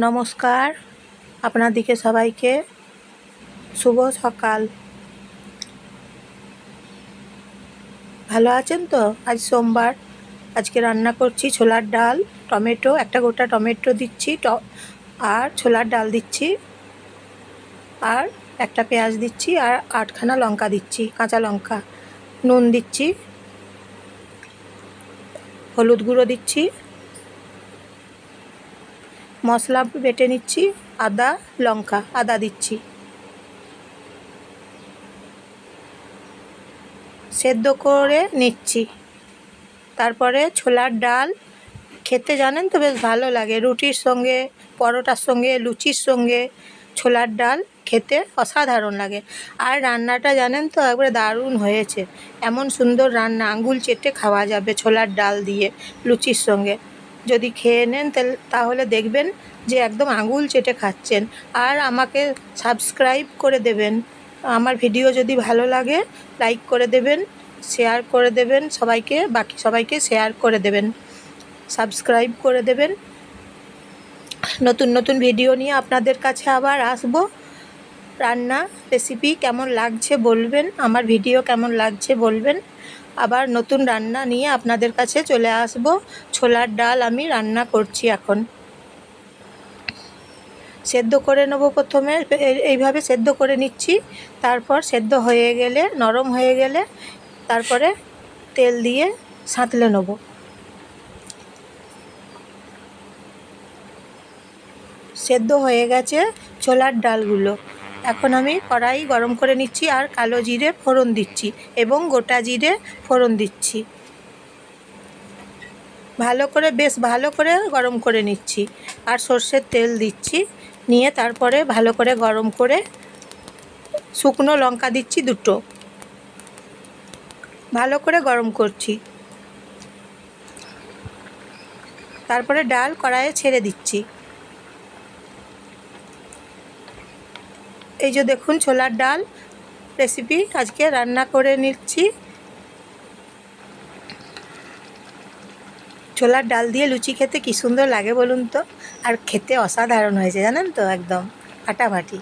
নমস্কার। আপনাদিকে সবাইকে শুভ সকাল। ভালো আছেন তো? আজ সোমবার। আজকে রান্না করছি ছোলার ডাল, টমেটো, একটা গোটা টমেটো দিচ্ছি, ট, আর ছোলার ডাল দিচ্ছি, আর একটা পেঁয়াজ দিচ্ছি, আর আটখানা লঙ্কা দিচ্ছি, কাঁচা লঙ্কা। নুন দিচ্ছি, হলুদ গুঁড়ো দিচ্ছি মশলা বেটে নিচ্ছি, আদা, লঙ্কা, আদা দিচ্ছি। সেদ্ধ করে নিচ্ছি। তারপরে ছোলার ডাল। খেতে জানেন তো বেশ ভালো লাগে, রুটির সঙ্গে, পরোটার সঙ্গে, লুচির সঙ্গে ছোলার ডাল খেতে অসাধারণ লাগে। আর রান্নাটা জানেন তো একবারে দারুণ হয়েছে। এমন সুন্দর রান্না, আঙ্গুল চেটে খাওয়া যাবে ছোলার ডাল দিয়ে, লুচির সঙ্গে। যদি খেয়ে নেন তাহলে দেখবেন যে একদম আঙুল চেটে খাচ্ছেন। আর আমাকে সাবস্ক্রাইব করে দেবেন। আমার ভিডিও যদি ভালো লাগে লাইক করে দেবেন শেয়ার করে দেবেন সবাইকে, বাকি সবাইকে শেয়ার করে দেবেন। সাবস্ক্রাইব করে দেবেন। নতুন নতুন ভিডিও নিয়ে আপনাদের কাছে আবার আসব। রান্না রেসিপি কেমন লাগছে বলবেন, আমার ভিডিও কেমন লাগছে বলবেন। আবার নতুন রান্না নিয়ে আপনাদের কাছে চলে আসব। ছোলার ডাল আমি রান্না করছি এখন। সেদ্ধ করে নেব প্রথমে। এইভাবে সেদ্ধ করে নিচ্ছি। তারপর সেদ্ধ হয়ে গেলে, নরম হয়ে গেলে তারপরে তেল দিয়ে সাঁতলে নেব। সেদ্ধ হয়ে গেছে ছোলার ডালগুলো। এখন আমি কড়াই গরম করে নিচ্ছি আর কালো জিরে ফোড়ন দিচ্ছি এবং গোটা জিরে ফোড়ন দিচ্ছি। ভালো করে, বেশ ভালো করে গরম করে নিচ্ছি আর সর্ষের তেল দিচ্ছি। নিয়ে তারপরে ভালো করে গরম করে শুকনো লঙ্কা দিচ্ছি দুটো। ভালো করে গরম করছি। তারপরে ডাল কড়াইয়ে ছেড়ে দিচ্ছি। এই যে দেখুন ছোলার ডাল রেসিপি আজকে রান্না করে নিচ্ছি। ছোলার ডাল দিয়ে লুচি খেতে কী সুন্দর লাগে বলুন তো? আর খেতে অসাধারণ হয়েছে, জানেন তো, একদম। ফাটাফাটি।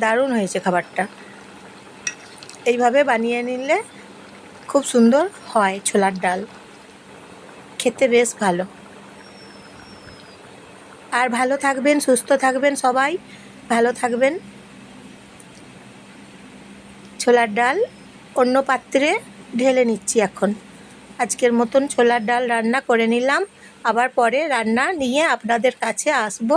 দারুণ হয়েছে খাবারটা। এইভাবে বানিয়ে নিলে খুব সুন্দর হয় ছোলার ডাল। খেতে বেশ ভালো। আর ভালো থাকবেন, সুস্থ থাকবেন সবাই। ভালো থাকবেন। ছোলার ডাল অন্য পাত্রে ঢেলে নিচ্ছি এখন। আজকের মতন ছোলার ডাল রান্না করে নিলাম। আবার পরে রান্না নিয়ে আপনাদের কাছে আসব।